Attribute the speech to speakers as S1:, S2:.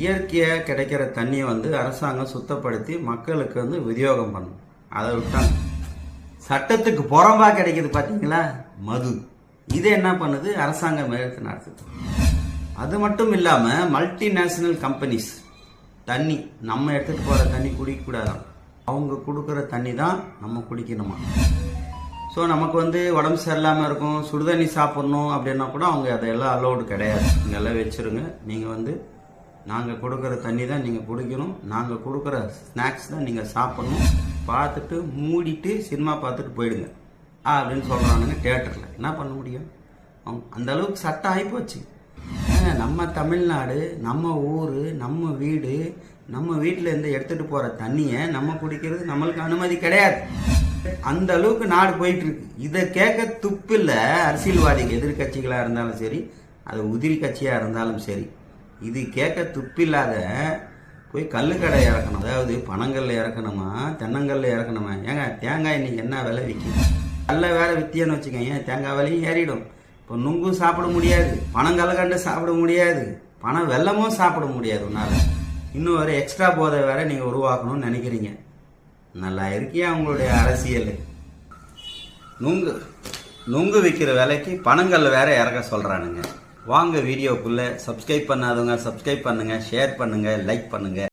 S1: இயற்கையாக கிடைக்கிற தண்ணியை வந்து அரசாங்கம் சுத்தப்படுத்தி மக்களுக்கு வந்து விநியோகம் பண்ணும். அதை விட்டாங்க சட்டத்துக்கு புறம்பாக கிடைக்கிது பார்த்தீங்களா மது. இது என்ன பண்ணுது? அரசாங்கம் எடுத்து நடத்துது. அது மட்டும் இல்லாமல் மல்டிநேஷனல் கம்பெனிஸ் தண்ணி நம்ம எடுத்துகிட்டு போகிற தண்ணி குடிக்கக்கூடாதான் அவங்க கொடுக்குற தண்ணி தான் நம்ம குடிக்கணுமா? ஸோ நமக்கு வந்து உடம்பு சரியில்லாமல் இருக்கும் சுடுதண்ணி சாப்பிட்ணும் அப்படின்னா கூட அவங்க அதெல்லாம் அலோடு கிடையாது. இங்கெல்லாம் வச்சுருங்க. நீங்கள் வந்து நாங்கள் கொடுக்குற தண்ணி தான் நீங்கள் குடிக்கணும். நாங்கள் கொடுக்குற ஸ்நாக்ஸ் தான் நீங்கள் சாப்பிட்ணும். பார்த்துட்டு மூடிட்டு சினிமா பார்த்துட்டு போயிடுங்க. அப்படின்னு சொல்கிறானுங்க தேட்டரில் என்ன பண்ண முடியும்? அவங்க அந்த அளவுக்கு சட்டம் ஆகிப்போச்சு நம்ம தமிழ்நாடு நம்ம ஊர் நம்ம வீடு நம்ம வீட்டில் இருந்து எடுத்துகிட்டு போகிற தண்ணியை நம்ம குடிக்கிறது நம்மளுக்கு அனுமதி கிடையாது. அந்த அளவுக்கு நாடு போயிட்டுருக்கு. இதை கேட்க துப்பில்லை அரசியல்வாதிகள் எதிர்கட்சிகளாக இருந்தாலும் சரி அது உதிரி கட்சியாக இருந்தாலும் சரி. இது கேட்க துப்பில்லாத போய் கல்லுக்கடை இறக்கணும். அதாவது பனங்கல்ல இறக்கணுமா? தென்னங்கல்ல இறக்கணுமா? ஏங்க தேங்காய் இன்னைக்கு என்ன விலை விற்கிது நல்ல வேலை வித்தியன்னு வச்சுக்கோங்க தேங்காய் விலையும் ஏறிடும். இப்போ நுங்கும் சாப்பிட முடியாது பனங்கல்ல கண்டு சாப்பிட முடியாது பணம் வெல்லமும் சாப்பிட முடியாது உன்னால். இன்னும் ஒரு எக்ஸ்ட்ரா போதை வேற நீங்கள் உருவாக்கணும்னு நினைக்கிறீங்க. நல்லா இருக்கியா உங்களுடைய அரசியல்? நுங்கு நுங்கு விற்கிற விலைக்கு பணங்கள் வேற இறக்க சொல்கிறானுங்க வாங்க வீடியோக்குள்ளே. சப்ஸ்கிரைப் பண்ணாதவங்க சப்ஸ்கிரைப் பண்ணுங்கள் ஷேர் பண்ணுங்கள் லைக் பண்ணுங்கள்